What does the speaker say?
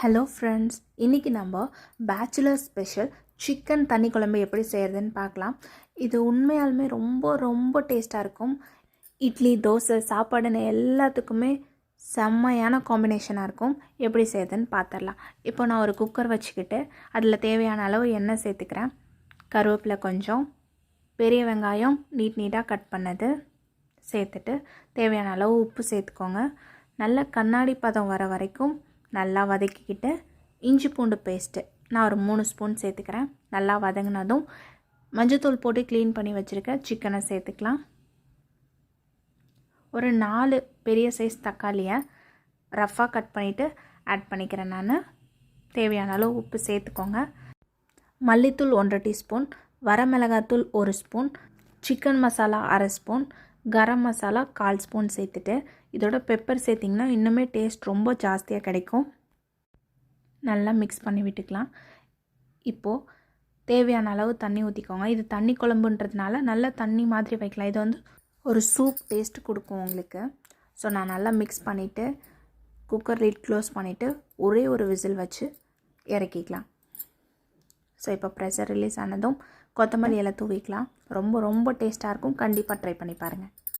Hello friends இன்றைக்கி நம்ம bachelor special chicken தண்ணி குழம்பு எப்படி செய்கிறதுன்னு பார்க்கலாம். இது உண்மையாலுமே ரொம்ப ரொம்ப டேஸ்ட்டாக இருக்கும். இட்லி தோசை சாப்பாடுன்னு எல்லாத்துக்குமே செம்மையான காம்பினேஷனாக இருக்கும். எப்படி செய்யுதுன்னு பார்த்துடலாம் இப்போ நான் ஒரு குக்கர் வச்சுக்கிட்டு அதில் தேவையான அளவு எண்ணெய் சேர்த்துக்கிறேன். கருவேப்பிலை கொஞ்சம் பெரிய வெங்காயம் நீட் நீட்டாக கட் பண்ணது சேர்த்துட்டு தேவையான அளவு உப்பு சேர்த்துக்கோங்க. நல்ல கண்ணாடி பதம் வர வரைக்கும் நல்லா வதக்கிக்கிட்டு இஞ்சி பூண்டு பேஸ்ட்டு நான் ஒரு மூணு ஸ்பூன் சேர்த்துக்கிறேன். நல்லா வதங்கினதும் மஞ்சத்தூள் போட்டு க்ளீன் பண்ணி வச்சுருக்க சிக்கனை சேர்த்துக்கலாம். ஒரு நாலு பெரிய சைஸ் தக்காளியை ரஃப்பாக கட் பண்ணிவிட்டு ஆட் பண்ணிக்கிறேன் நான். தேவையான அளவு உப்பு சேர்த்துக்கோங்க. மல்லித்தூள் ஒன்றரை டீஸ்பூன் வரமிளகாத்தூள் ஒரு ஸ்பூன் சிக்கன் மசாலா அரை ஸ்பூன் கரம் மசாலா கால் ஸ்பூன் சேர்த்துட்டு இதோட பெப்பர் சேர்த்திங்கன்னா இன்னுமே டேஸ்ட் ரொம்ப ஜாஸ்தியாக கிடைக்கும். நல்லா மிக்ஸ் பண்ணி விட்டுக்கலாம். இப்போது தேவையான அளவு தண்ணி ஊற்றிக்கோங்க இது தண்ணி குழம்புன்றதுனால நல்ல தண்ணி மாதிரி வைக்கலாம். இது வந்து ஒரு சூப் டேஸ்ட் கொடுக்கும் உங்களுக்கு. ஸோ நான் நல்லா மிக்ஸ் பண்ணிவிட்டு குக்கர் லிட் க்ளோஸ் பண்ணிவிட்டு ஒரே ஒரு விசில் வச்சு இறக்கிக்கலாம். ஸோ இப்போ ப்ரெஷர் ரிலீஸ் ஆனதும் கொத்தமல்லி இலை தூவிக்கலாம். ரொம்ப ரொம்ப டேஸ்ட்டாக இருக்கும். கண்டிப்பாக ட்ரை பண்ணி பாருங்கள்